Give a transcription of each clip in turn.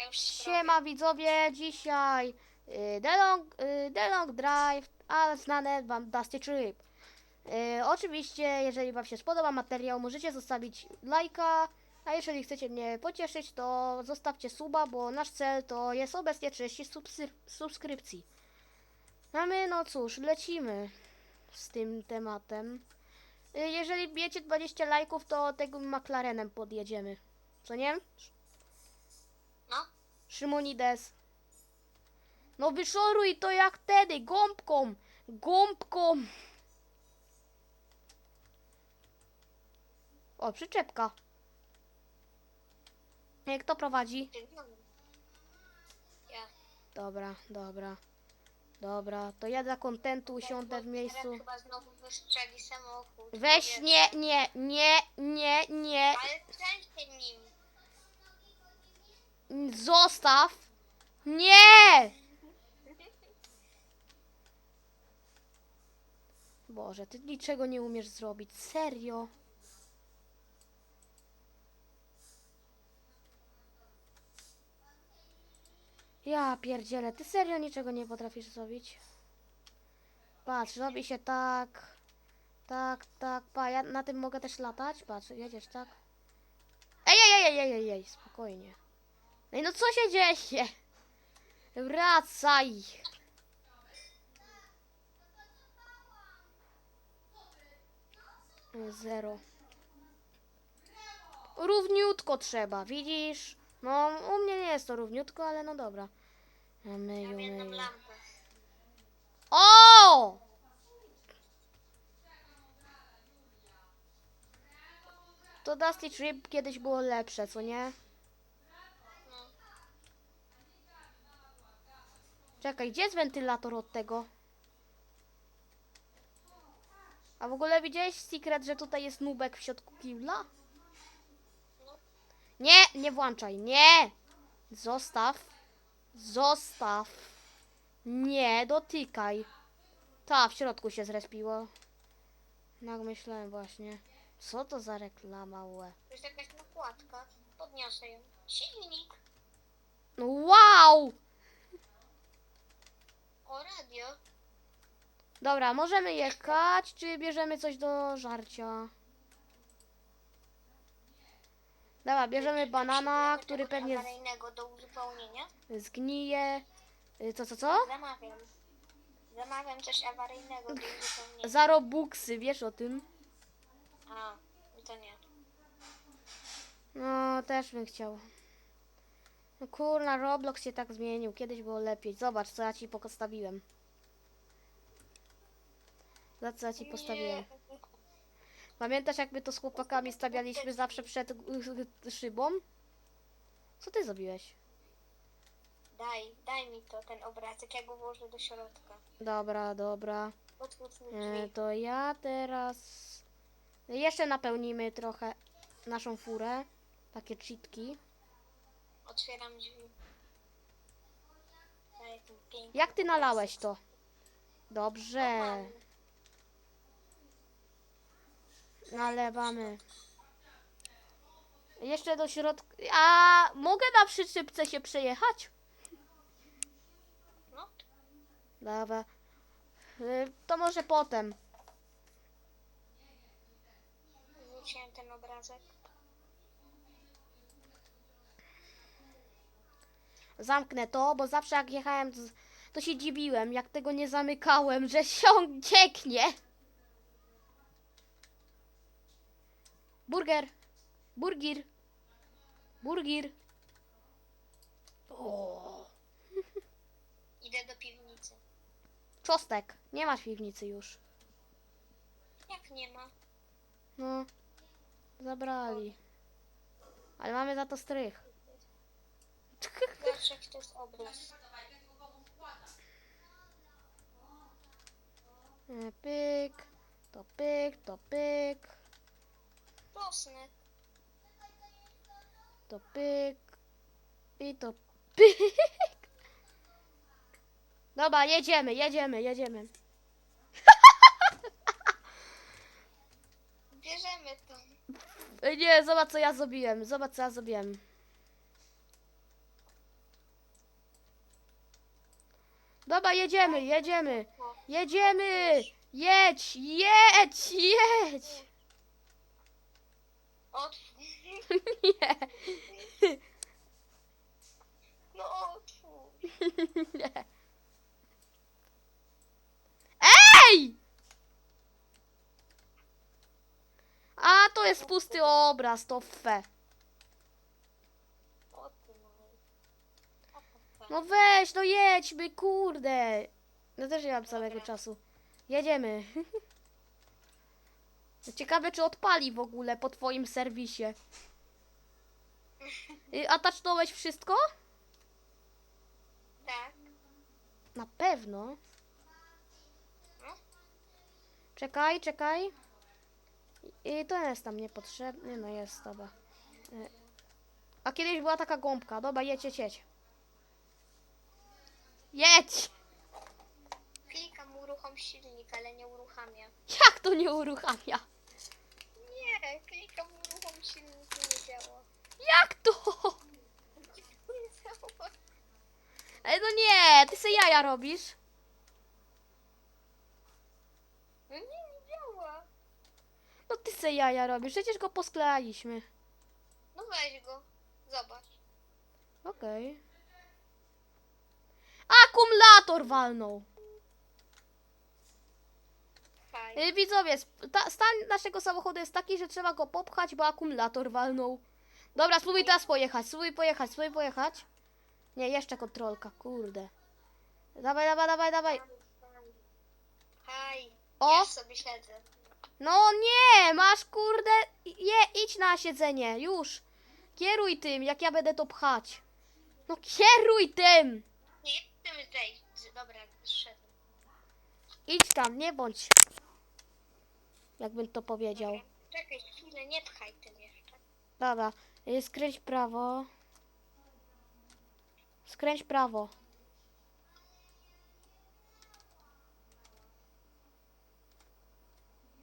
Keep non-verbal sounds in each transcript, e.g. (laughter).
Ja już Siema widzowie, dzisiaj y, The, Long, y, The Long Drive, a znane wam Dusty Trip. Y, oczywiście, jeżeli wam się spodoba materiał, możecie zostawić lajka, a jeżeli chcecie mnie pocieszyć, to zostawcie suba, bo nasz cel to jest obecnie 30 subsy- subskrypcji. A my, no cóż, lecimy z tym tematem. Y, jeżeli bijecie 20 lajków, to tego McLarenem podjedziemy. Co nie? Szymonides. No wyszoruj to jak wtedy, gąbką, gąbką. O, przyczepka. E, Kto prowadzi? Ja. Dobra, dobra. Dobra, to ja dla kontentu usiądę w miejscu. Chyba znowu wystrzeli samochód. Weź, nie, nie, nie, nie, nie. Ale przestań nim. Zostaw. Nie! Boże, ty niczego nie umiesz zrobić. Serio? Ja pierdzielę, ty serio niczego nie potrafisz zrobić? Patrz, robi się tak, tak, tak, pa, ja na tym mogę też latać? Patrz, jedziesz tak? Ej, ej, ej, ej, ej, ej, spokojnie. No i no co się dzieje? Wracaj! Zero. Równiutko trzeba, widzisz? No, u mnie nie jest to równiutko, ale no dobra. No, Myju, myju. O! To Dusty Trip kiedyś było lepsze, co nie? Czekaj, gdzie jest wentylator od tego? A w ogóle widziałeś secret, że tutaj jest nubek w środku kibla? No. Nie, nie włączaj, nie! Zostaw. Zostaw. Nie, dotykaj. Ta, w środku się zrespiło. Tak myślałem właśnie. Co to za reklama, łe? To jest jakaś nakładka. Podniosę ją. Silnik. No wow! O, radio. Dobra, możemy jechać, czy bierzemy coś do żarcia? Dobra, bierzemy banana, który pewnie awaryjnego do uzupełnienia. z- zgnije. Y, Co, co, co? Zamawiam. Zamawiam coś awaryjnego do uzupełnienia. Za robuxy, wiesz o tym? A, to nie. No, też bym chciał. No kurna, Roblox się tak zmienił. Kiedyś było lepiej. Zobacz, co ja ci postawiłem. Za co ja ci postawiłem. Pamiętasz, jak my to z chłopakami stawialiśmy zawsze przed szybą? Co ty zrobiłeś? Daj, daj mi to, ten obrazek, ja go włożę do środka. Dobra, dobra. Otwórz mi E, drzwi. to ja teraz... Jeszcze napełnimy trochę naszą furę. Takie cheatki. Otwieram drzwi. Daj ten piękny Jak ty nalałeś to? Dobrze. Mam. Nalewamy. Jeszcze do środka. A mogę na przyczepce się przejechać? No, Dobra. Y, To może potem. wróciłem ten obrazek. Zamknę to, bo zawsze jak jechałem, to się dziwiłem, jak tego nie zamykałem, że (laughs) się cieknie. Burger. Burgir. Burgir. O, (laughs) Idę do piwnicy. czostek. Nie masz piwnicy już. Jak nie ma? No, zabrali. Ale mamy za to strych. (laughs) Jaki to jest obraz. E, Pyk, to pyk, to pyk, Posnę. to pyk i to pyk. Dobra, jedziemy, jedziemy, jedziemy. Bierzemy to. Nie, zobacz co ja zrobiłem, zobacz co ja zrobiłem. Dobra, jedziemy, jedziemy. Jedziemy! Jedź, jedź, jedź! Otwórz. Nie, No otwórz. nie. Ej! A, to jest pusty obraz, to fe. O ty no. O, to No weź, no jedźmy, kurde. No też nie mam całego czasu. Jedziemy. (laughs) Ciekawe, czy odpali w ogóle po twoim serwisie. Y, A tacznąłeś wszystko? Tak. Na pewno. Czekaj, czekaj. I to jest tam niepotrzebny, no jest, dobra. Y, A kiedyś była taka gąbka, dobra, jedź, jedź, jedź. Jedź! Klikam uruchom silnik, ale nie uruchamia. Jak to nie uruchamia? Nie, klikam uruchom silnik i nie działa. Jak to? Nie działa. Ej, no nie, ty se jaja robisz. No nie, nie działa. No ty se jaja robisz, przecież go posklejaliśmy. No weź go. Zobacz. Okej. Akumulator walnął. Fajnie. Y, Widzowie, sp- ta, stan naszego samochodu jest taki, że trzeba go popchać, bo akumulator walnął. Dobra, spróbuj teraz pojechać, spróbuj pojechać, spróbuj pojechać. Nie, jeszcze kontrolka, kurde. Dawaj, dawaj, dawaj, dawaj. Haj. O! Ja sobie siedzę. No nie, masz kurde, je, idź na siedzenie, już. Kieruj tym, jak ja będę to pchać. No kieruj tym. Chcemy. Dobra, zszedłem. Idź tam, nie bądź. Jakbym to powiedział. Czekaj chwilę, nie pchaj tym jeszcze. Dobra, y, skręć prawo. Skręć prawo.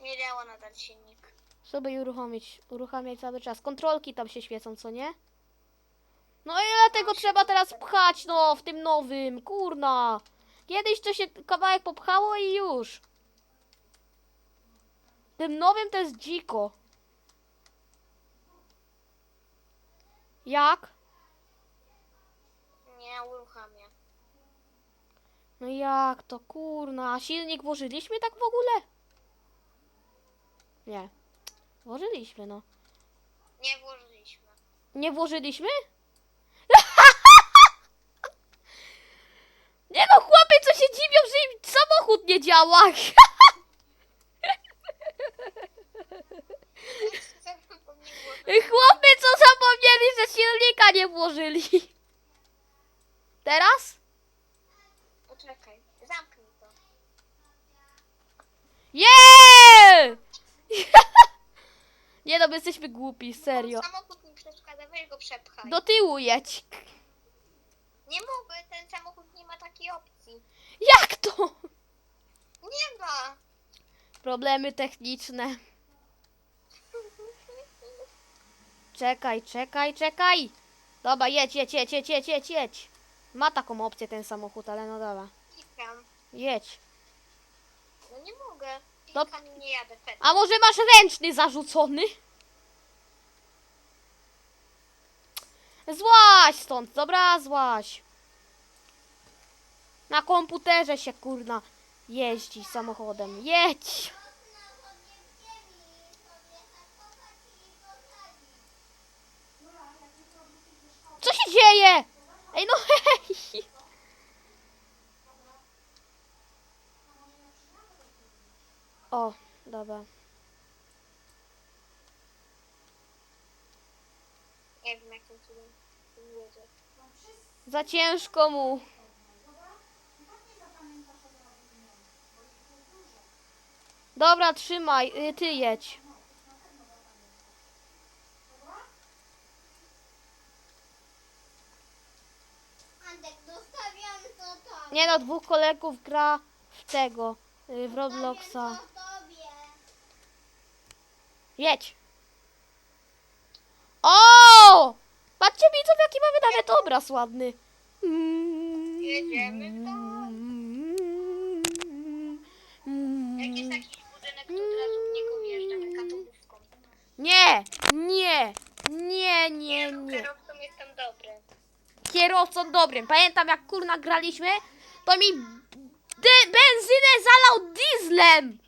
Nie działa nadal silnik. Żeby uruchomić, uruchamiać cały czas. Kontrolki tam się świecą, co nie? No ile tego trzeba teraz pchać, no, w tym nowym, kurna. Kiedyś to się kawałek popchało i już. W tym nowym to jest dziko. Jak? Nie uruchamia. No jak to, kurna. A silnik włożyliśmy tak w ogóle? Nie. Włożyliśmy, no. Nie włożyliśmy. Nie włożyliśmy? (laughs) Nie no, chłopie, co się dziwią, że im samochód nie działa. (laughs) Chłopy, co zapomnieli, że silnika nie włożyli. Teraz? Poczekaj, zamknij to. Nie! (laughs) Nie no, my jesteśmy głupi, serio. Samochód przeszkadza, weź go przepchaj. Do tyłu jedź. Nie mogę, ten samochód nie ma takiej opcji. Jak to? Nie ma. Problemy techniczne. Czekaj, czekaj, czekaj. Dobra, jedź, jedź, jedź, jedź, jedź, jedź, jedź. Ma taką opcję ten samochód, ale no dobra. Klikam. Jedź. No nie mogę. Klikam i nie jadę. A może masz ręczny zarzucony? Złaś stąd, dobra, złaś. Na komputerze się kurna jeździ samochodem. Jedź. Co się dzieje? Ej no hej. O, dobra. Nie wiem jakim cudem. Za ciężko mu. Dobra, trzymaj, y, ty jedź. Nie no, dwóch kolegów gra w tego, y, w Robloxa. Jedź. O! Patrzcie widzów, jaki mamy nawet obraz ładny. Jedziemy w to. Jest jakiś budynek, to od razu w niego wjeżdżamy katowicką. Nie, nie, nie, nie, nie. Kierowcą jestem dobry. Kierowcą dobrym. Pamiętam jak kurna graliśmy, to mi dy- benzynę zalał dieslem.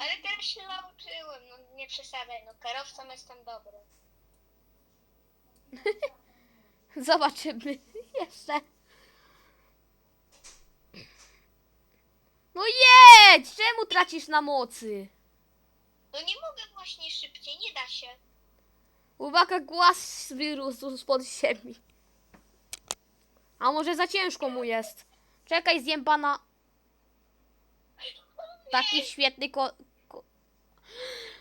Ale teraz się nauczyłem, no nie przesadzaj, no kierowcą jestem dobry. (laughs) Zobaczymy (laughs) jeszcze. No jedź! Czemu tracisz na mocy? No nie mogę właśnie szybciej, nie da się. Uwaga, głaz wyrósł spod ziemi. A może za ciężko mu jest? Czekaj, zjem pana. Taki świetny ko...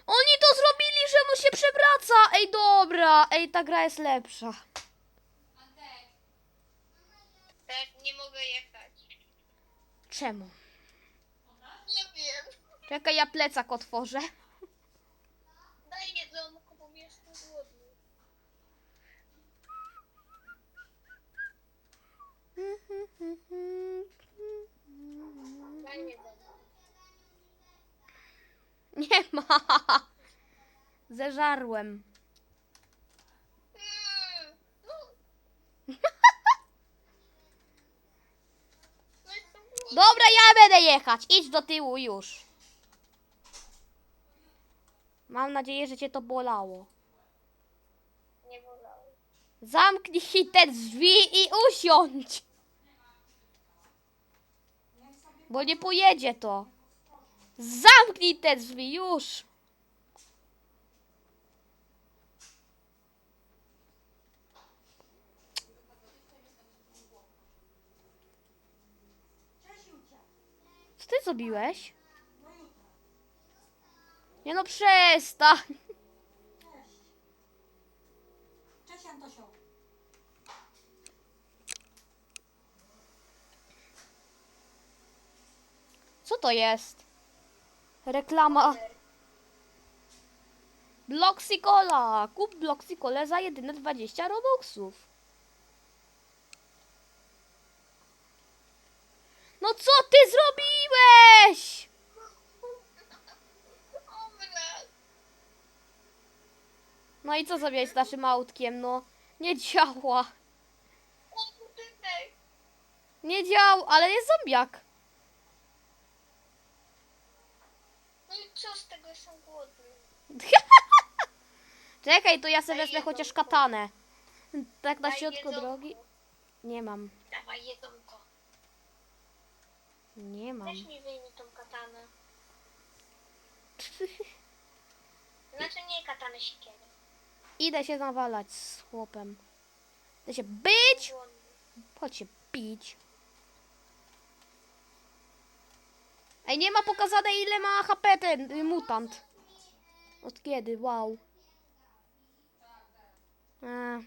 Oni to zrobili, że mu się przewraca! Ej, dobra! Ej, ta gra jest lepsza. Tak, nie mogę jechać. Czemu? Nie wiem. Czekaj, ja plecak otworzę. Daj jedzonko, bo jestem głodny. Daj jedzonko. Nie ma. Zeżarłem. Dobra, ja będę jechać. Idź do tyłu już. Mam nadzieję, że cię to bolało. Nie wolałem. Zamknij te drzwi i usiądź. Bo nie pojedzie to. Zamknij te drzwi już. Co ty zrobiłeś? Nie no przestań. Co to jest? Reklama. Bloxicola. Kup Bloxicolę za jedyne 20 robuxów. No co ty zrobiłeś? No i co zrobiłeś z naszym autkiem? No, nie działa. Nie działa, ale jest zombiak. No i co z tego, jestem głodny. (laughs) Czekaj, to ja sobie Daj wezmę chociaż katanę. Tak na Daj środku jedzonko. drogi. Nie mam. Dawaj jedzonko. Nie mam. Weź mi wyjmij tą katanę. (laughs) Znaczy nie katanę siekierę. Idę się nawalać z chłopem. Idę się być! Głodny. Chodź się pić. Ej, nie ma pokazane ile ma HP ten y, mutant. Od kiedy? Wow. E,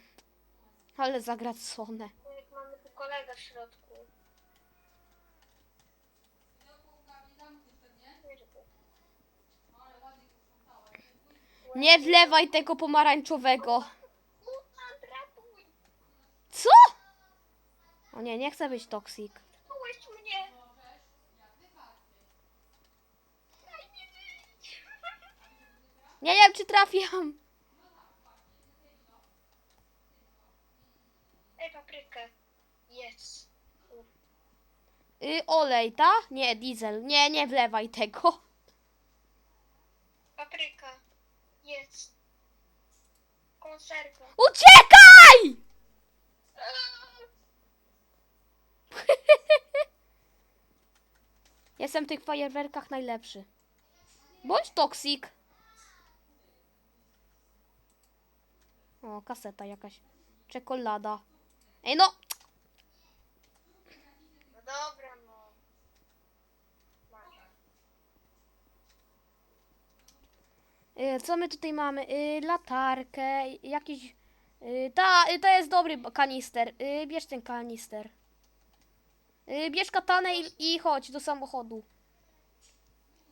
ale zagracone. Jak mamy tu kolegę w środku. Nie wlewaj tego pomarańczowego. Mutant, ratuj! Co? O nie, nie chcę być toksik. Puść mnie! Daj mi wyjść! Nie wiem, czy trafiam. Daj paprykę. Jest. Y, olej, ta? Nie, diesel. Nie, nie wlewaj tego. Papryka. Jest. Konserwa. Uciekaj! (laughs) Jestem w tych fajerwerkach najlepszy. Bądź toksik. O, kaseta jakaś. Czekolada. Ej no! No dobra, no. Y, co my tutaj mamy? Y, latarkę, jakiś... Y, ta, y, to jest dobry kanister. Y, bierz ten kanister. Y, bierz katanę i, i chodź do samochodu.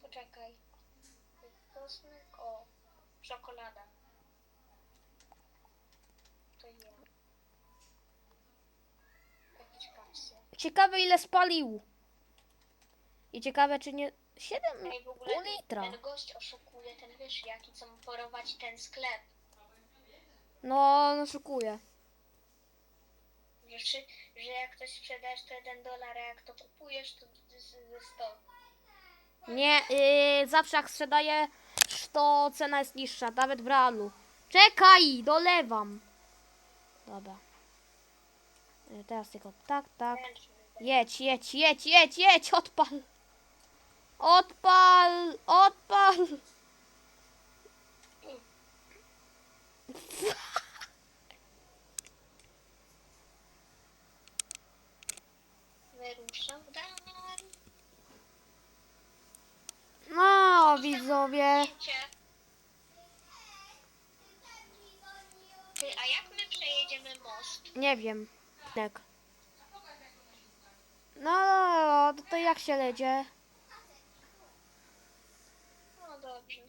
Poczekaj. Kosmyk, o. Czekolada. To ja. Ciekawe ile spalił. I ciekawe czy nie... 7 No i w ogóle litra. ten gość oszukuje, ten wiesz jaki, co mu porować ten sklep. No, szukuję. Że, przy, że jak ktoś sprzedajesz to 1 dolar, a jak to kupujesz to z- z 100. Nie, yy, zawsze jak sprzedaję, to cena jest niższa, nawet w realu. Czekaj, dolewam. Dobra. Yy, teraz tylko tak, tak. Ręczny. Jedź, jedź, jedź, jedź, jedź, odpal. Odpal, odpal. Wyruszał dalej. No, widzowie. Ty, a jak my przejedziemy most? Nie wiem. Tak. No, no, no, to jak się ledzie? No dobrze.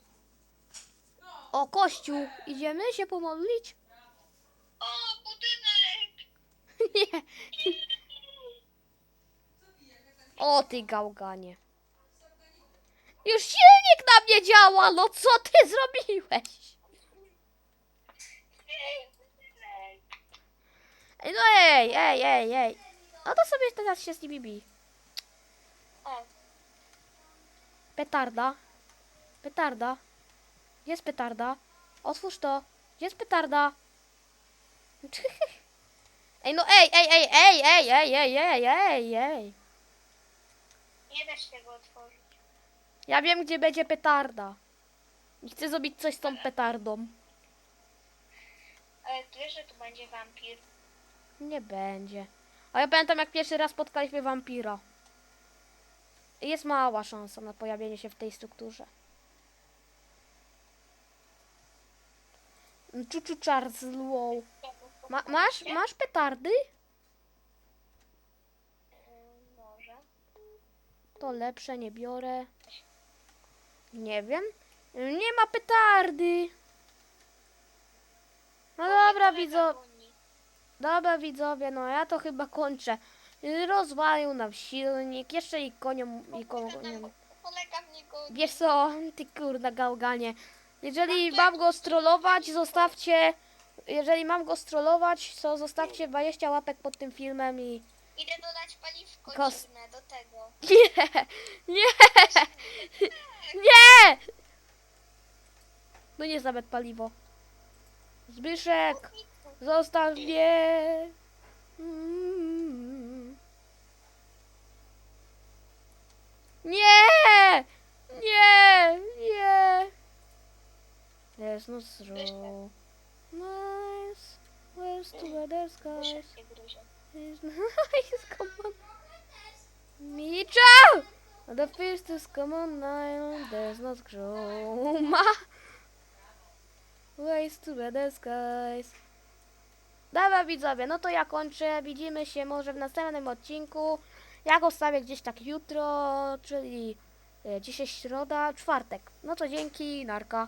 O, kościół. Idziemy się pomodlić? O, budynek! (laughs) Nie. O, ty gałganie. Już silnik na mnie działa, no co ty zrobiłeś? Ej, no ej, ej, ej, ej. No to sobie teraz się z nimi bij. O, Petarda. Petarda. Gdzie jest petarda? Otwórz to. Gdzie jest petarda? (laughs) Ej, no ej, ej, ej, ej, ej, ej, ej, ej, ej, ej. nie da się tego otworzyć. Ja wiem, gdzie będzie petarda. I chcę zrobić coś z tą petardą. Ale wiesz, że tu będzie wampir. Nie będzie. A ja pamiętam, jak pierwszy raz spotkaliśmy wampira. Jest mała szansa na pojawienie się w tej strukturze. Czuczu Charles Low. Ma, masz, masz petardy? Może. To lepsze, nie biorę. Nie wiem. Nie ma petardy. No dobra, goni. Dobra widzowie, no ja to chyba kończę. Rozwalił nam silnik, jeszcze i koniom, i goni. Wiesz co, ty kurna gałganie. Jeżeli mam go strollować, zostawcie. Jeżeli mam go strollować, to zostawcie 20 łapek pod tym filmem i. Idę dodać paliwko Kos- do tego. Nie! Nie! Nie! No nie jest nawet paliwo. Zbyszek! Zostaw mnie! Mm. Nie! Nie! Nie! There's no throw. Nice. (laughs) (laughs) Where's the weather skies? Wyszedł się gruzie. It's nice, come on. Micza! The first is come on island, there's not chroma. Ways to better skies. Dobra widzowie, no to ja kończę. Widzimy się może w następnym odcinku. Ja go stawię gdzieś tak jutro, czyli e, dzisiaj środa, czwartek. No to dzięki, narka.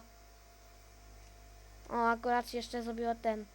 O, akurat jeszcze zrobiło ten